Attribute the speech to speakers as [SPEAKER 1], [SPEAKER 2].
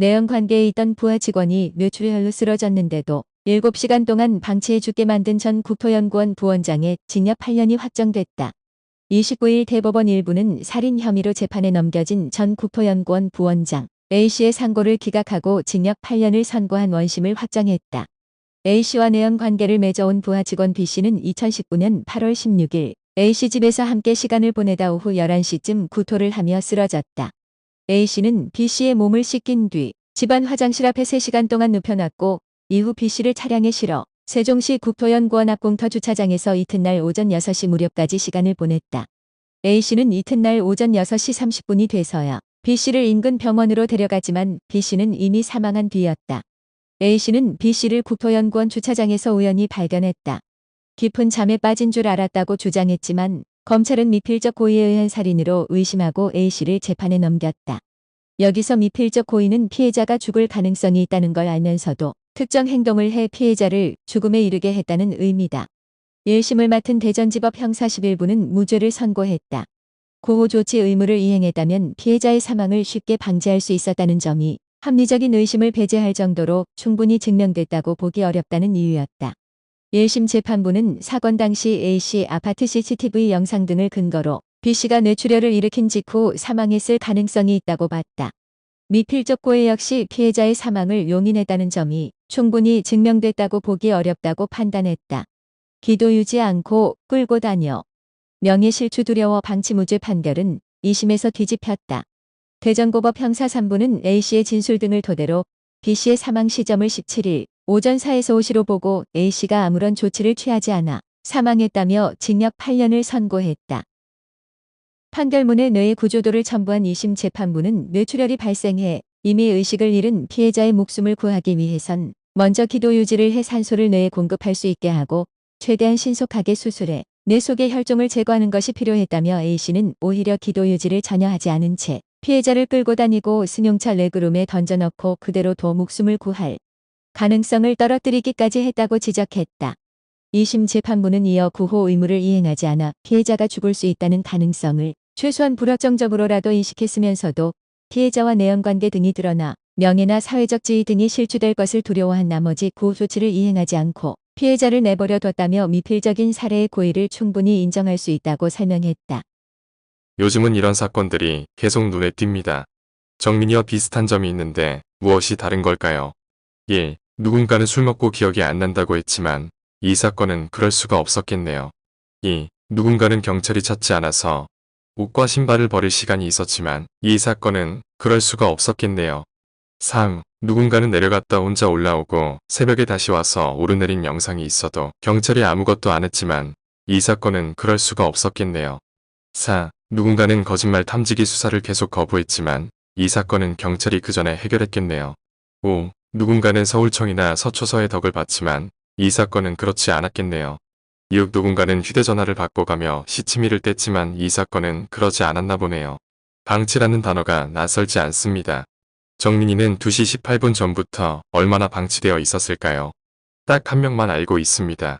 [SPEAKER 1] 내연 관계에 있던 부하 직원이 뇌출혈로 쓰러졌는데도 7시간 동안 방치해 죽게 만든 전 국토연구원 부원장의 징역 8년이 확정됐다. 29일 대법원 일부는 살인 혐의로 재판에 넘겨진 전 국토연구원 부원장 A씨의 상고를 기각하고 징역 8년을 선고한 원심을 확정했다. A씨와 내연 관계를 맺어온 부하 직원 B씨는 2019년 8월 16일 A씨 집에서 함께 시간을 보내다 오후 11시쯤 구토를 하며 쓰러졌다. A씨는 B씨의 몸을 씻긴 뒤 집안 화장실 앞에 3시간 동안 눕혀놨고 이후 B씨를 차량에 실어 세종시 국토연구원 앞 공터 주차장에서 이튿날 오전 6시 무렵까지 시간을 보냈다. A씨는 이튿날 오전 6시 30분이 돼서야 B씨를 인근 병원으로 데려가지만 B씨는 이미 사망한 뒤였다. A씨는 B씨를 국토연구원 주차장에서 우연히 발견했다. 깊은 잠에 빠진 줄 알았다고 주장했지만 검찰은 미필적 고의에 의한 살인으로 의심하고 A씨를 재판에 넘겼다. 여기서 미필적 고의는 피해자가 죽을 가능성이 있다는 걸 알면서도 특정 행동을 해 피해자를 죽음에 이르게 했다는 의미다. 1심을 맡은 대전지법 형사 11부는 무죄를 선고했다. 구호 조치 의무를 이행했다면 피해자의 사망을 쉽게 방지할 수 있었다는 점이 합리적인 의심을 배제할 정도로 충분히 증명됐다고 보기 어렵다는 이유였다. 1심 재판부는 사건 당시 A씨 아파트 CCTV 영상 등을 근거로 B씨가 뇌출혈을 일으킨 직후 사망했을 가능성이 있다고 봤다. 미필적 고의 역시 피해자의 사망을 용인했다는 점이 충분히 증명됐다고 보기 어렵다고 판단했다. 기도 유지 않고 끌고 다녀. 명예실추 두려워 방치무죄 판결은 2심에서 뒤집혔다. 대전고법 형사 3부는 A씨의 진술 등을 토대로 B씨의 사망 시점을 17일 오전 4에서 5시로 보고 A씨가 아무런 조치를 취하지 않아 사망했다며 징역 8년을 선고했다. 판결문에 뇌의 구조도를 첨부한 2심 재판부는 뇌출혈이 발생해 이미 의식을 잃은 피해자의 목숨을 구하기 위해선 먼저 기도 유지를 해 산소를 뇌에 공급할 수 있게 하고 최대한 신속하게 수술해 뇌 속의 혈종을 제거하는 것이 필요했다며 A씨는 오히려 기도 유지를 전혀 하지 않은 채 피해자를 끌고 다니고 승용차 레그룸에 던져넣고 그대로 도 목숨을 구할 가능성을 떨어뜨리기까지 했다고 지적했다. 2심 재판부는 이어 구호 의무를 이행하지 않아 피해자가 죽을 수 있다는 가능성을 최소한 불확정적으로라도 인식했으면서도 피해자와 내연관계 등이 드러나 명예나 사회적 지위 등이 실추될 것을 두려워한 나머지 구호 조치를 이행하지 않고 피해자를 내버려 뒀다며 미필적인 살해의 고의를 충분히 인정할 수 있다고 설명했다.
[SPEAKER 2] 요즘은 이런 사건들이 계속 눈에 띕니다. 정민이와 비슷한 점이 있는데 무엇이 다른 걸까요? 1. 누군가는 술 먹고 기억이 안 난다고 했지만 이 사건은 그럴 수가 없었겠네요. 2. 누군가는 경찰이 찾지 않아서 옷과 신발을 버릴 시간이 있었지만 이 사건은 그럴 수가 없었겠네요. 3. 누군가는 내려갔다 혼자 올라오고 새벽에 다시 와서 오르내린 영상이 있어도 경찰이 아무것도 안 했지만 이 사건은 그럴 수가 없었겠네요. 4. 누군가는 거짓말 탐지기 수사를 계속 거부했지만 이 사건은 경찰이 그 전에 해결했겠네요. 5. 누군가는 서울청이나 서초서의 덕을 봤지만 이 사건은 그렇지 않았겠네요. 6. 누군가는 휴대전화를 받고 가며 시치미를 뗐지만 이 사건은 그러지 않았나 보네요. 방치라는 단어가 낯설지 않습니다. 정민이는 2시 18분 전부터 얼마나 방치되어 있었을까요? 딱 한 명만 알고 있습니다.